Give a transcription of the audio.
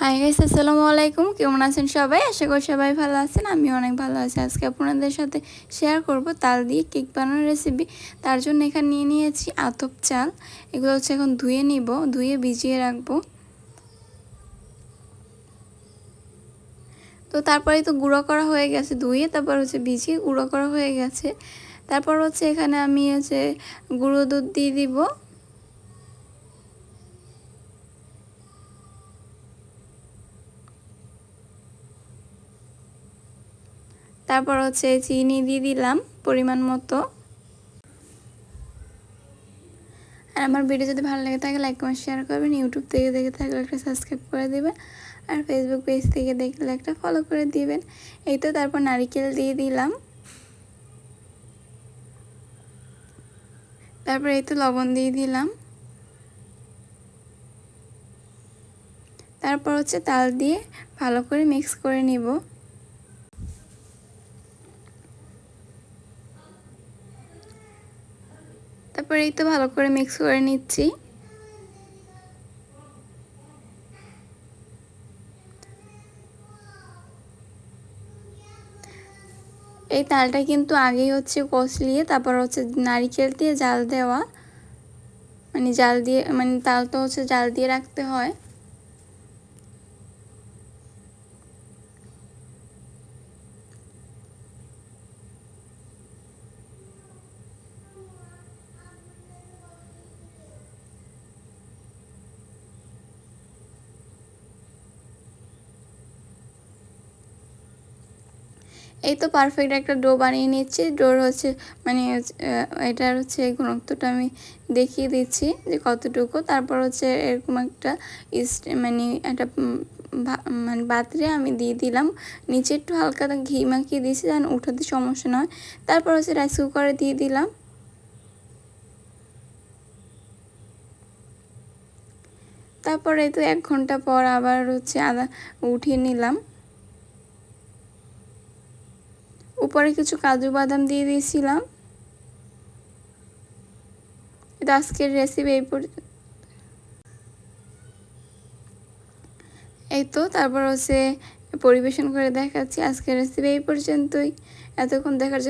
Hi guys আসসালামু আলাইকুম। কেমন আছেন সবাই? আশা করি সবাই ভালো আছেন। আমি অনেক ভালো আছি। আজকে আপনাদের সাথে শেয়ার করব তাল দিয়ে কেক বানানোর রেসিপি তার জন্য এখানে নিয়ে নিয়েছি আতপ চাল। এগুলো হচ্ছে এখন ধুয়ে নিব। ধুয়ে ভিজিয়ে রাখব। তো তারপরে তো গুঁড়ো করা হয়ে গেছে ধুয়ে। তারপর হচ্ছে ভিজিয়ে গুঁড়ো করা হয়ে গেছে। তারপর হচ্ছে এখানে আমি হচ্ছে গুঁড়ো দুধ দিয়ে দিব। তারপর হচ্ছে চিনি দিয়ে দিলাম পরিমাণ মতো। আর আমার ভিডিও যদি ভালো লেগে থাকে লাইক কমেন্ট শেয়ার করবেন। ইউটিউব থেকে দেখে থাকলে একটা সাবস্ক্রাইব করে দেবেন। আর ফেসবুক পেজ থেকে দেখলে একটা ফলো করে দিবেন। এই তো তারপর নারিকেল দিয়ে দিলাম। তারপর এই তো লবণ দিয়ে দিলাম। তারপর হচ্ছে তাল দিয়ে ভালো করে মিক্স করে নিব। তারপর এই তো ভালো করে মিক্স করে নিচ্ছি। এই তালটা কিন্তু আগেই হচ্ছে কষলিয়ে, তারপর হচ্ছে নারিকেল দিয়ে জাল দেওয়া। মানে জাল দিয়ে মানে তাল তো হচ্ছে জাল দিয়ে রাখতে হয়। এই তো পারফেক্ট একটা ডো বানিয়ে নিচ্ছি। ডোর হচ্ছে মানে এটার হচ্ছে ঘনত্বটা আমি দেখিয়ে দিচ্ছি যে কতটুকু। তারপর হচ্ছে এরকম একটা মানে একটা মানে পাত্রে আমি দিয়ে দিলাম। নিচে একটু হালকা ঘি মাখিয়ে দিয়েছি যেন উঠাতে সমস্যা নয় তারপর হচ্ছে রাইস কুকারে দিয়ে দিলাম। তারপরে তো এক ঘণ্টা পর আবার হচ্ছে আদা উঠিয়ে নিলাম। উপরে কিছু কাজু বাদাম দিয়ে দিয়েছিলাম। তো আজকের রেসিপি এই এই তো, তারপর হচ্ছে পরিবেশন করে দেখাচ্ছি আজকের রেসিপি এই পর্যন্তই। এতক্ষণ দেখার জন্য